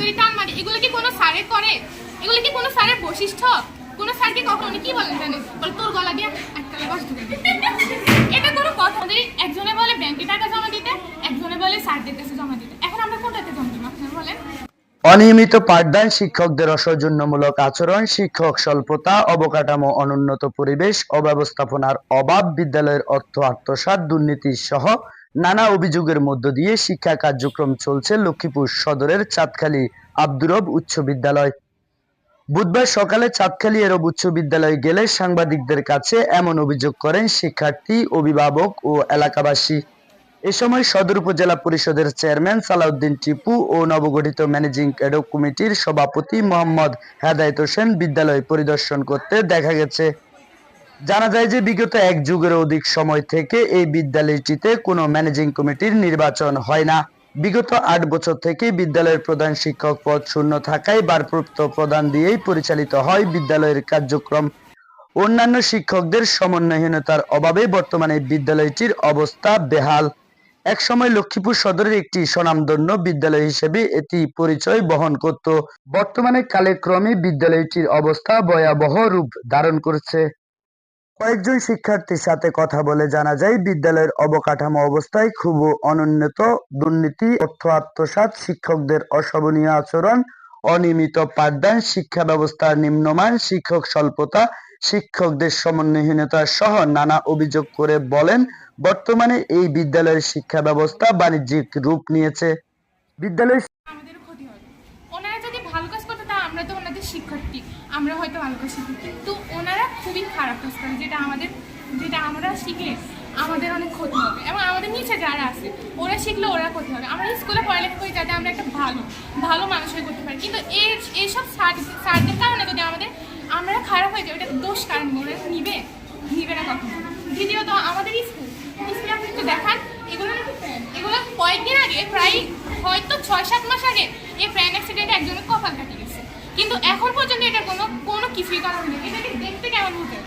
ধরে টান মারি এগুলো কি কোনো করে এগুলো কি কোনো স্যারের বৈশিষ্ট্য? কোনো কখনো কি বলেন জানেন? বলে, তোর গলা দিয়ে এটা কোনো কথা একজনে বলে, ব্যাংকে টাকা জমা দিতে। একজনে বলে, স্যারদের কাছে জমা দিতে। এখন আমরা কোনটাতে জমা দিব বলেন? অনিয়মিত পাঠদান শিক্ষকদের অসৌজন্যমূলক আচরণ, শিক্ষক স্বল্পতা, অবকাঠামো অনুন্নত পরিবেশ, অব্যবস্থাপনার অভাব, বিদ্যালয়ের অর্থ আত্মসাৎ, দুর্নীতি সহ নানা অভিযোগের মধ্য দিয়ে শিক্ষা কার্যক্রম চলছে লক্ষ্মীপুর সদরের চাঁদখালী আব্দুরব উচ্চ বিদ্যালয়। বুধবার সকালে চাঁদখালী এরব উচ্চ বিদ্যালয়ে গেলে সাংবাদিকদের কাছে এমন অভিযোগ করেন শিক্ষার্থী, অভিভাবক ও এলাকাবাসী। এ সময় সদর উপজেলা পরিষদের চেয়ারম্যান সালাউদ্দিন টিপু ও নবগঠিত ম্যানেজিং এডক কমিটির সভাপতি মোহাম্মদ হেদায়ত হোসেন বিদ্যালয় পরিদর্শন করতে দেখা গেছে। জানা যায় যে বিগত এক যুগের অধিক সময় থেকে এই বিদ্যালয়টিতে কোনো ম্যানেজিং কমিটির নির্বাচন হয় না। বিগত আট বছর থেকে বিদ্যালয়ের প্রধান শিক্ষক পদ শূন্য থাকায় ভারপ্রাপ্ত প্রধান দিয়েই পরিচালিত হয় বিদ্যালয়ের কার্যক্রম। অন্যান্য শিক্ষকদের সমন্বয়হীনতার অভাবে বর্তমানে বিদ্যালয়টির অবস্থা বেহাল। একসময় লক্ষ্মীপুর সদরের একটি স্বনামধন্য বিদ্যালয় হিসেবে এটি পরিচয় বহন করত। বর্তমানে কালেক্রমে বিদ্যালয়টির অবস্থা ভয়াবহ রূপ ধারণ করছে। কয়েকজন শিক্ষার্থীর সাথে কথা বলে জানা যায় বিদ্যালয়ের অবকাঠামো অবস্থায় খুব অনুন্নত দুর্নীতি অর্থ আত্মসাৎ শিক্ষকদের অশোভনীয় আচরণ অনিয়মিত পাঠদান শিক্ষা ব্যবস্থার নিম্নমান শিক্ষক স্বল্পতা শিক্ষকদের সমন্বয়হীনতা সহ নানা অভিযোগ করে বলেন বর্তমানে এই বিদ্যালয়ের শিক্ষা ব্যবস্থা বাণিজ্যিক রূপ নিয়েছে। বিদ্যালয় আমাদেরও ক্ষতি হবে ওনারা যদি ভালো কাজ করতে তা আমরা তো ওনাদের শিক্ষার্থী। আমরা হয়তো ভালো কাজ শিখি কিন্তু ওনারা খুবই খারাপ কাজ করে, যেটা আমাদের, যেটা আমরা শিখলে আমাদের অনেক ক্ষতি হবে। এবং আমাদের নিচে যারা আছে, ওরা শিখলে ওরা ক্ষতি হবে। আমরা স্কুলে পড়ালেখা করি যাতে আমরা একটা ভালো ভালো মানুষ হয়ে করতে পারি। কিন্তু এই এইসব সার্টিফিকেট কারণে যদি আমাদের, আমরা খারাপ হয়ে যাই ওটা দোষ কারণ ওরা নিবে? নিবে না কখনো। দ্বিতীয়ত, আমাদের স্কুল, স্কুলে আপনি একটু দেখান, এগুলো এগুলো কয়েকদিন আগে, প্রায় হয়তো ছয় সাত মাস আগে, এই ফ্যান অ্যাক্সিডেন্টে একজনের কপাল কাটে গেছে। কিন্তু এখন পর্যন্ত এটা কোনো কোনো কিছুই করা হয়নি এটাকে দেখতে কেমন হতে?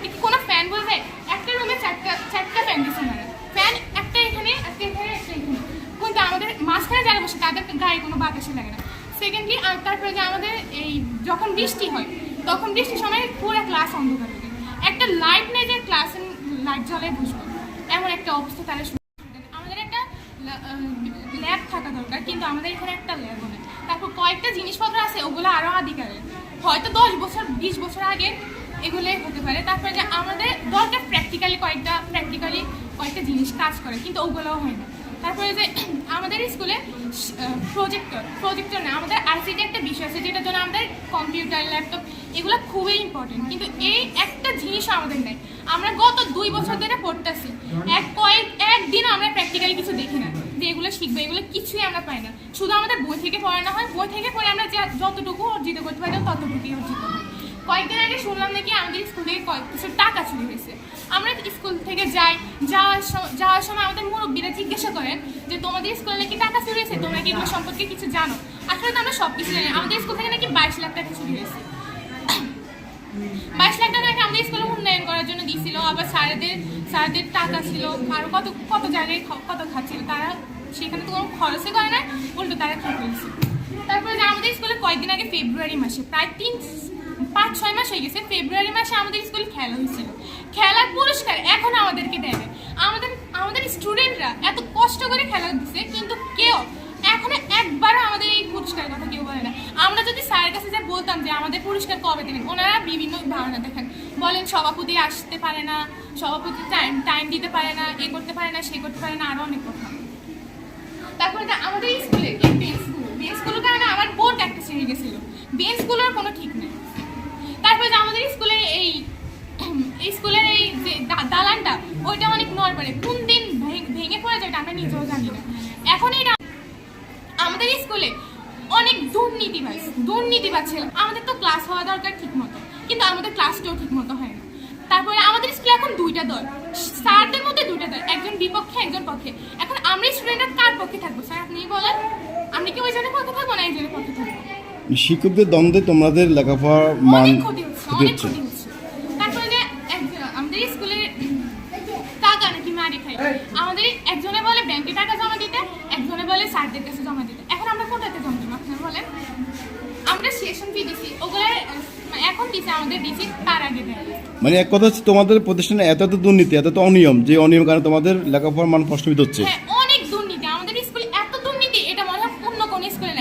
কি কোনো ফ্যান বলতে একটা রুমে চারটা চারটা ফ্যান দিচ্ছে না ফ্যান একটা এখানে একটা এখানে একটা এখানে। কিন্তু আমাদের মাঝখানে যারা বসে, তাদের গায়ে কোনো বাতাসে লাগে না। সেকেন্ডলি তারপরে যে আমাদের এই যখন বৃষ্টি হয়, তখন বৃষ্টির সময় পুরো ক্লাস অন্ধকার থাকে। একটা লাইট নেই যে ক্লাসে লাইট জ্বলে বসবো। এমন একটা অবস্থা করে আমাদের একটা ল্যাব থাকা দরকার, কিন্তু আমাদের এখানে একটা ল্যাব নেই কয়েকটা জিনিসপত্র আছে, ওগুলো আরও আধিকারের হয়তো দশ বছর, বিশ বছর আগে এগুলোই হতে পারে। তারপরে যে আমাদের দরকার প্র্যাকটিক্যালি কয়েকটা প্র্যাকটিক্যালি কয়েকটা জিনিস কাজ করে, কিন্তু ওগুলোও হয় না। তারপরে যে আমাদের স্কুলে প্রজেক্টর প্রজেক্টর না, আমাদের আইসিটি একটা বিষয় আছে, যেটার জন্য আমাদের কম্পিউটার ল্যাপটপ এগুলো খুবই ইম্পর্টেন্ট কিন্তু এই একটা জিনিসও আমাদের নেই। আমরা গত দুই বছর ধরে পড়তেছি। এক কয়েক একদিন আমরা প্র্যাকটিক্যালি কিছু দেখি না। যে এগুলো শিখব, এগুলো কিছুই আমরা পাই না। শুধু আমাদের বই থেকে পড়ানো হয়, বই থেকে পড়ে আমরা যা, যতটুকু অর্জিত করতে পারি, ততটুকুই অর্জিত হয়। কয়েকদিন আগে শুনলাম নাকি আমাদের স্কুল থেকে কয়েক কিছু টাকা চুরি হয়েছে। আমরা স্কুল থেকে যাই, যাওয়ার সময় যাওয়ার সময় আমাদের মুরব্বীরা জিজ্ঞাসা করেন যে, তোমাদের স্কুলে নাকি টাকা চুরি হয়েছে? তোমরা কি এগুলো সম্পর্কে কিছু জানো? আসলে তো আমরা সব কিছু জানি আমাদের স্কুল থেকে নাকি বাইশ লাখ টাকা চুরি হয়েছে। বাইশ লাখ টাকা আমাদের স্কুলে উন্নয়ন করার জন্য দিয়েছিল আবার স্যারেদের, স্যারদের টাকা ছিল। আর কত কত জায়গায় কত খাচ্ছিল তারা সেখানে তো কোনো খরচই করে না উল্টো তারা খেয়ে ফেলছে তারপরে যে আমাদের স্কুলে কয়েকদিন আগে ফেব্রুয়ারি মাসে, প্রায় তিন, পাঁচ, ছয় মাস হয়ে গেছে ফেব্রুয়ারি মাসে আমাদের স্কুলে খেলা হয়েছিল। খেলার পুরস্কার এখন আমাদেরকে দেবে আমাদের আমাদের স্টুডেন্টরা এত কষ্ট করে খেলা দিচ্ছে কিন্তু কেউ এখনও একবারও আমাদের এই পুরস্কারের কথা কেউ বলে না। আমরা যদি স্যারের কাছে যা বলতাম যে আমাদের পুরস্কার কবে দেবেন, ওনারা বিভিন্ন ধারণা দেখেন। বলেন, সভাপতি আসতে পারে না, সভাপতি টাইম টাইম দিতে পারে না, এ করতে পারে না, সে করতে পারে না আরও অনেক কথা। তারপরে আমাদের স্কুলে এই বেঞ্চগুলো বেঞ্চগুলোর কারণে আমার বোর্ড একটা ছিঁড়ে গেছিল। বেঞ্চগুলোর কোনো ঠিক নেই। তারপরে যে আমাদের স্কুলের এই স্কুলের এই যে দালানটা, ওইটা অনেক নড়বড়ে। কোন দিন ভেঙে পড়ে যায় আমরা নিজেও জানি না। এখন এটা আমাদের স্কুলে অনেক দুর্নীতিবাজ দুর্নীতিবাজ ছিল আমাদের তো ক্লাস হওয়া দরকার ঠিক মতো। কিন্তু আমাদের ক্লাসটাও ঠিক মতো হয় না। তারপরে আমাদের স্কুলে এখন দুইটা দল। স্যারদের মধ্যে দুইটা দল। একজন বিপক্ষে একজন পক্ষে। এখন আমরা স্টুডেন্টরা কার পক্ষে থাকব? স্যার আপনি বলেন। আমরা কি ওই জনের পক্ষে থাকব না একজনের পক্ষে থাকব? শিক্ষকদের দ্বন্দ্বে তোমাদের লেখাপড়ার মান ক্ষতি হচ্ছে ক্ষতি অনেক হচ্ছে ক্ষতি হচ্ছে তারপরে যে এক- আমাদের স্কুলে টাকা নাকি মারি খাই আমাদের একজনে বলে ব্যাংকে টাকা জমা দিতে একজনে বলে স্যারদের কাছে জমা দিতে এখন আমরা কোটাতে জমজম আপনারা বলেন আমরা ফি দিছি ওগুলো এখন দিছে আমাদের দিছি তার আগে দেয়। মানে এক কথা হচ্ছে তোমাদের প্রতিষ্ঠানে এত এত দুর্নীতি এত এত অনিয়ম যে অনিয়ম কারণে তোমাদের লেখাপড়ার মান প্রশ্নবিদ হচ্ছে। হ্যাঁ অনেক দুর্নীতি। আমাদের স্কুলে এত দুর্নীতি এটা মনে হয় অন্য কোনো স্কুলে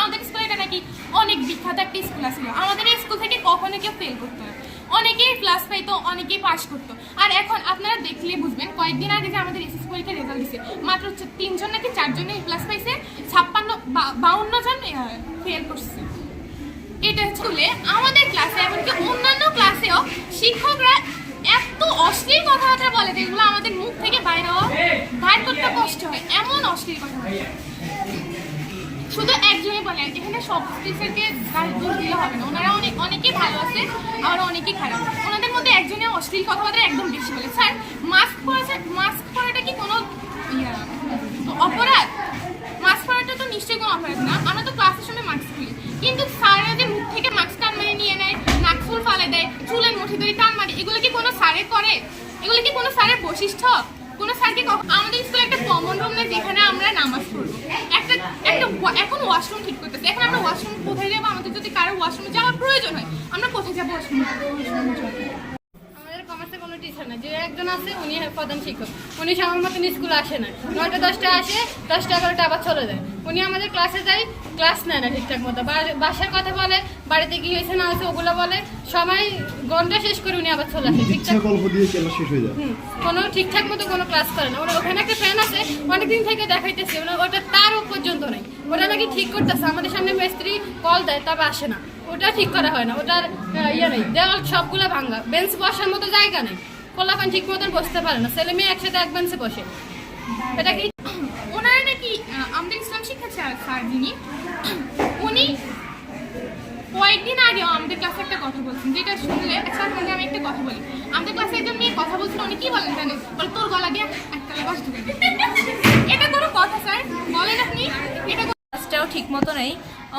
আমাদের স্কুলে এটা নাকি অনেক বিখ্যাত একটা স্কুল ছিল আমাদের স্কুল থেকে কখনো কেউ ফেল করতো না। অনেকেই ক্লাস পাইতো অনেকেই পাস করতো। আর এখন আপনারা দেখলেই বুঝবেন কয়েকদিন আগে যে আমাদের এসএস পরীক্ষার রেজাল্ট দিছে মাত্র তিনজন নাকি চারজন এই ক্লাস পাইছে ছাপ্পান্ন বাউন্ন জন ফেল করছে। এটা স্কুলে আমাদের ক্লাসে এমনকি অন্যান্য ক্লাসেও শিক্ষকরা এত অশ্লীল কথাবার্তা বলে যেগুলো আমাদের মুখ থেকে বাইরে বাইর করতে কষ্ট হয়। এমন অশ্লীল কথা। শুধু একজনই বলে, এখানে সব টিচারকে দোষ দিলে হবে না। ওনারা অনেক, অনেকেই ভালো আছে আর অনেকেই খারাপ। ওনাদের মধ্যে একজনে অশ্লীল কথাবার্তা একদম বেশি বলে। স্যার মাস্ক পরেছে মাস্ক পরাটা কি কোনো ইয়া, অপরাধ মাস্ক পরাটা তো নিশ্চয়ই কোনো অপরাধ না আমরা তো ক্লাসের সময় মাস্ক খুলি কিন্তু স্যাররা যে মুখ থেকে মাস্ক টান মেরে নিয়ে নেয় নাক ফুল ফালে দেয় চুলের মুঠি ধরে টান মারে এগুলো কি কোনো স্যারে করে এগুলো কি কোনো স্যারের বৈশিষ্ট্য কোনো স্যারকে কখ- আমাদের স্কুলে একটা কমন রুম নেই যেখানে আমরা নামাজ পড়ব একটা একটা ওয়া- এখন ওয়াশরুম ঠিক করতেছে এখন আমরা ওয়াশরুম কোথায় যাব? আমাদের যদি কারও ওয়াশরুমে যাওয়ার প্রয়োজন হয়, আমরা কোথায় যাব? ওয়াশরুম নাই যে একজন আছে উনি প্রধান শিক্ষক। উনি সময় মতন স্কুলে আসে না। নয়টা দশটা আসে দশটা এগারোটা আবার চলে যায়। উনি আমাদের ক্লাসে যায় ক্লাস নেয় না ঠিকঠাক মতো। বাসার কথা বলে বাড়িতে কি হয়েছে না হয়েছে ওগুলো বলে সময় ঘণ্টা শেষ করে উনি আবার চলে আসে। ঠিকঠাক কোনো ঠিকঠাক মতো কোনো ক্লাস করে না। ওখানে একটা ফ্যান আছে অনেকদিন থেকে দেখাইতেছে ওটা তারও পর্যন্ত নেই। ওটা নাকি ঠিক করতেছে আমাদের সামনে মিস্ত্রি কল দেয় তবে আসে না। ওটা ঠিক করা হয় না। ওটার ইয়ে নেই। দেওয়াল সবগুলো ভাঙা। বেঞ্চ বসার মতো জায়গা নেই। কোলাপান ঠিক মতন বসতে পারে না। ছেলে মেয়ে একসাথে এক বেঞ্চে বসে। এটা কি? ওনারা নাকি আমাদের ইসলাম শিক্ষা স্যার যিনি, উনি কয়েকদিন আগে আমাদের ক্লাসে একটা কথা বলছেন, যেটা শুনলে মানে আমি একটা কথা বলি। আমাদের ক্লাসে একজন মেয়ে কথা বলছিল, উনি কি বলেন জানেন? বলে, তোর গলা দিয়ে একটা বাস ঢুকে। এটা কোনো কথা, স্যার? বলেন আপনি। এটা ক্লাসটাও ঠিক মতো নেই।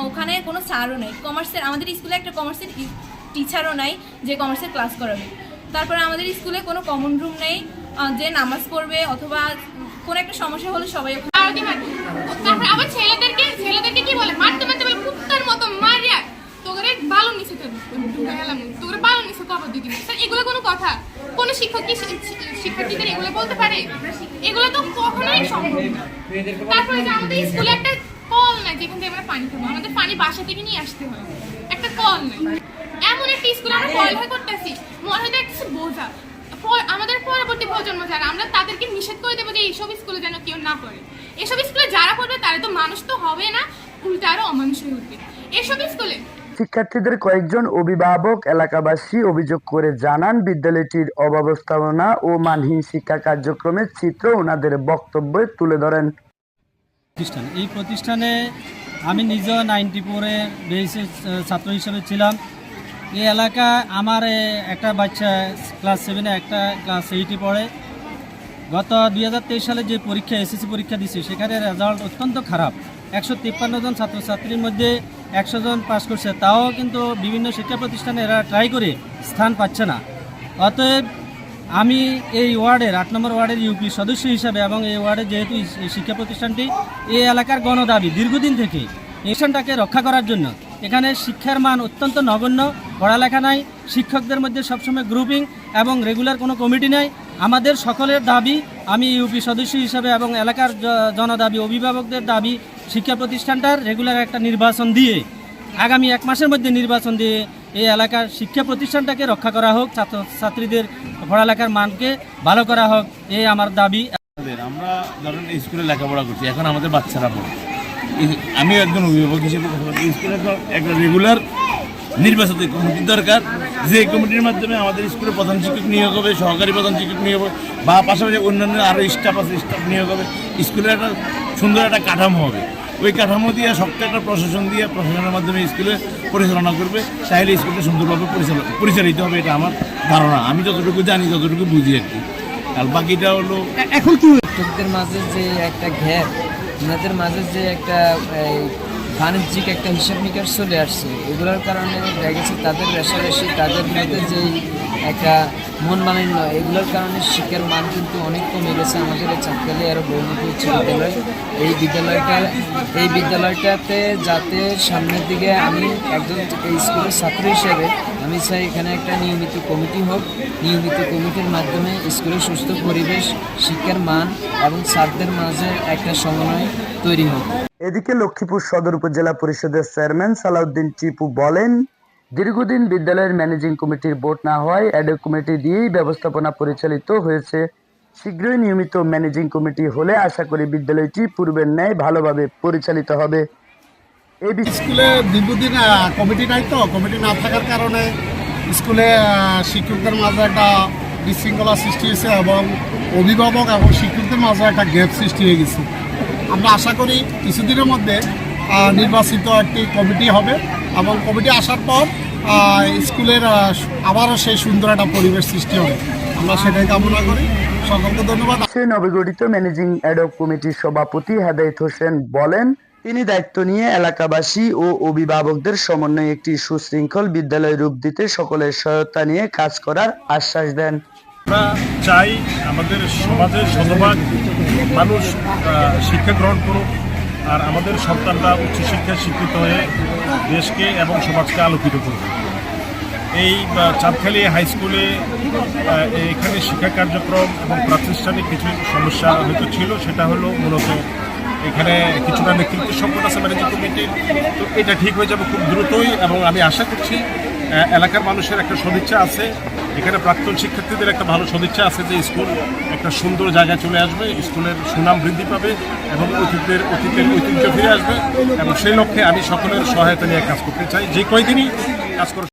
ওখানে কোনো স্যারও নেই। কমার্সের আমাদের স্কুলে একটা কমার্সের টিচারও নাই, যে কমার্সের ক্লাস করাবে। তারপরে আমাদের স্কুলে কোনো কমন রুম নেই যে নামাজ পড়বে অথবা কোনো একটা সমস্যা হলে সবাই? তারপর আবার ছেলেদেরকে ছেলেদেরকে বলে? মারতে মারতে মতো মারিয়া কবর দিয়ে স্যার, এগুলো কোনো কথা? কোনো শিক্ষার্থীদের এগুলো বলতে পারে? এগুলো তো কখনোই সম্ভব না। তারপরে স্কুলে একটা কল নাই পানি আমাদের বাসা থেকে নিয়ে আসতে হয়। একটা কল নাই। এমন একটা স্কুলে আমরা পড়ালেখা করতেছি। মনে হয় একটা বোঝা। আমাদের পরবর্তী প্রজন্ম যারা আমরা তাদেরকে নিষেধ করে দেবো যে এইসব স্কুলে যেন কেউ না পড়ে। এসব স্কুলে যারা পড়বে তারা তো মানুষ তো হবে না উল্টা আরও অমানুষ হয়ে উঠবে। এসব স্কুলে শিক্ষার্থীদের কয়েকজন অভিভাবক এলাকাবাসী অভিযোগ করে জানান বিদ্যালয়টির অব্যবস্থাপনা ও মানহীন শিক্ষা কার্যক্রমের চিত্র ওনাদের বক্তব্যে তুলে ধরেন। প্রতিষ্ঠান। এই প্রতিষ্ঠানে আমি নিজেও নাইনটি ফোরে বেসে ছাত্র হিসেবে ছিলাম। এই এলাকা আমার একটা বাচ্চা ক্লাস সেভেনে একটা ক্লাস এইটে পড়ে। গত দুই হাজার তেইশ সালে যে পরীক্ষা এসএসসি পরীক্ষা দিছে, সেখানে রেজাল্ট অত্যন্ত খারাপ। একশো তিপ্পান্ন জন ছাত্রছাত্রীর মধ্যে একশো জন পাস করছে। তাও কিন্তু বিভিন্ন শিক্ষা প্রতিষ্ঠানে এরা ট্রাই করে স্থান পাচ্ছে না। অতএব আমি এই ওয়ার্ডের, আট নম্বর ওয়ার্ডের ইউপি সদস্য হিসাবে এবং এই ওয়ার্ডের যেহেতু শিক্ষা প্রতিষ্ঠানটি, এই এলাকার গণদাবি দীর্ঘদিন থেকে এই রক্ষা করার জন্য এখানে শিক্ষার মান অত্যন্ত নগণ্য, পড়ালেখা নাই, শিক্ষকদের মধ্যে সবসময় গ্রুপিং এবং রেগুলার কোনো কমিটি নাই। আমাদের সকলের দাবি, আমি ইউপি সদস্য হিসাবে এবং এলাকার জনদাবি, অভিভাবকদের দাবি, শিক্ষা প্রতিষ্ঠানটার রেগুলার একটা নির্বাচন দিয়ে, আগামী এক মাসের মধ্যে নির্বাচন দিয়ে এই এলাকার শিক্ষা প্রতিষ্ঠানটাকে রক্ষা করা হোক, ছাত্র ছাত্রীদের পড়ালেখার মানকে ভালো করা হোক, এই আমার দাবি। আমরা ধরেন স্কুলে লেখাপড়া করছি, এখন আমাদের বাচ্চারা পড়ে। আমিও একজন অভিভাবক হিসেবে কথা বলছি। স্কুলে তো একটা রেগুলার নির্বাচিত কমিটি দরকার। যে কমিটির মাধ্যমে আমাদের স্কুলে প্রধান শিক্ষক নিয়োগ হবে সহকারী প্রধান শিক্ষক নিয়োগ হবে বা পাশাপাশি অন্যান্য আরও স্টাফ আছে স্টাফ নিয়োগ হবে। স্কুলে একটা সুন্দর একটা কাঠামো হবে। ওই কাঠামো দিয়ে শক্ত একটা প্রশাসন দিয়ে প্রশাসনের মাধ্যমে স্কুলে পরিচালনা করবে। তাহলে স্কুলটা সুন্দরভাবে পরিচালনা পরিচালিত হবে এটা আমার ধারণা। আমি যতটুকু জানি যতটুকু বুঝি আর কি। আর বাকিটা হলো এখন শিক্ষকদের মাঝে যে একটা ঘ্যাপ ওনাদের মাঝে যে একটা বাণিজ্যিক একটা হিসাব নিকাশ চলে আসছে, এগুলোর কারণে দেখা গেছে তাদের রেশারেশি, তাদের মধ্যে যেই একটা মন মালিন্য। এগুলোর কারণে শিক্ষার মান কিন্তু অনেক কমে গেছে। আমাদের এই চাঁদখালি আরও বহুমুখী উচ্চ বিদ্যালয়। এই বিদ্যালয়টা, এই বিদ্যালয়টাতে যাতে সামনের দিকে আমি একজন এই স্কুলের ছাত্র হিসেবে আমি চাই এখানে একটা নিয়মিত কমিটি হোক। নিয়মিত কমিটির মাধ্যমে স্কুলের সুস্থ পরিবেশ, শিক্ষার মান এবং ছাত্রদের মাঝে একটা সমন্বয় তৈরি হোক। এদিকে লক্ষ্মীপুর সদর উপজেলা পরিষদের চেয়ারম্যান সালাউদ্দিন টিপু বলেন দীর্ঘদিন বিদ্যালয়ের ম্যানেজিং কমিটির ভোট না হওয়ায় অ্যাডক কমিটি দিয়েই ব্যবস্থাপনা পরিচালিত হয়েছে। শীঘ্রই নিয়মিত ম্যানেজিং কমিটি হলে আশা করি বিদ্যালয়টি পূর্বের ন্যায় ভালোভাবে পরিচালিত হবে। এই স্কুলে দীর্ঘদিন কমিটি নাই তো। কমিটি না থাকার কারণে স্কুলে শিক্ষকদের মাঝে একটা বিশৃঙ্খলা সৃষ্টি হয়েছে এবং অভিভাবক এবং শিক্ষকদের মাঝে একটা গ্যাপ সৃষ্টি হয়ে গেছে। আমরা আশা করি কিছুদিনের মধ্যে নির্বাচিত একটি কমিটি হবে এবং কমিটি আসার পর আহ, স্কুলের আবারও সেই সুন্দর একটা পরিবেশ সৃষ্টি হবে। আমরা সেটাই কামনা করি। সকলকে ধন্যবাদ। সেই নবগঠিত ম্যানেজিং অ্যাডক কমিটির সভাপতি হেদায়েত হোসেন বলেন তিনি দায়িত্ব নিয়ে এলাকাবাসী ও অভিভাবকদের সমন্বয়ে একটি সুশৃঙ্খল বিদ্যালয় রূপ দিতে সকলের সহায়তা নিয়ে কাজ করার আশ্বাস দেন। আমরা চাই আমাদের সমাজের শতভাগ মানুষ শিক্ষা গ্রহণ করুক। আর আমাদের সন্তানরা উচ্চশিক্ষায় শিক্ষিত হয়ে দেশকে এবং সমাজকে আলোকিত করুক এই চাঁদখালি হাই স্কুলে এখানে শিক্ষা কার্যক্রম এবং প্রাতিষ্ঠানিক কিছু সমস্যা হয়তো ছিল, সেটা হলো মূলত এখানে কিছুটা নেতৃত্ব সংকট আছে ম্যানেজিং কমিটির তো এটা ঠিক হয়ে যাবে খুব দ্রুতই এবং আমি আশা করছি এলাকার মানুষের একটা সদিচ্ছা আছে। এখানে প্রাক্তন শিক্ষার্থীদের একটা ভালো সদিচ্ছা আছে যে স্কুল একটা সুন্দর জায়গায় চলে আসবে, স্কুলের সুনাম বৃদ্ধি পাবে এবং অতীতের অতীতের ঐতিহ্য ফিরে আসবে এবং সেই লক্ষ্যে আমি সকলের সহায়তা নিয়ে কাজ করতে চাই। যে কয়দিনই কাজ করে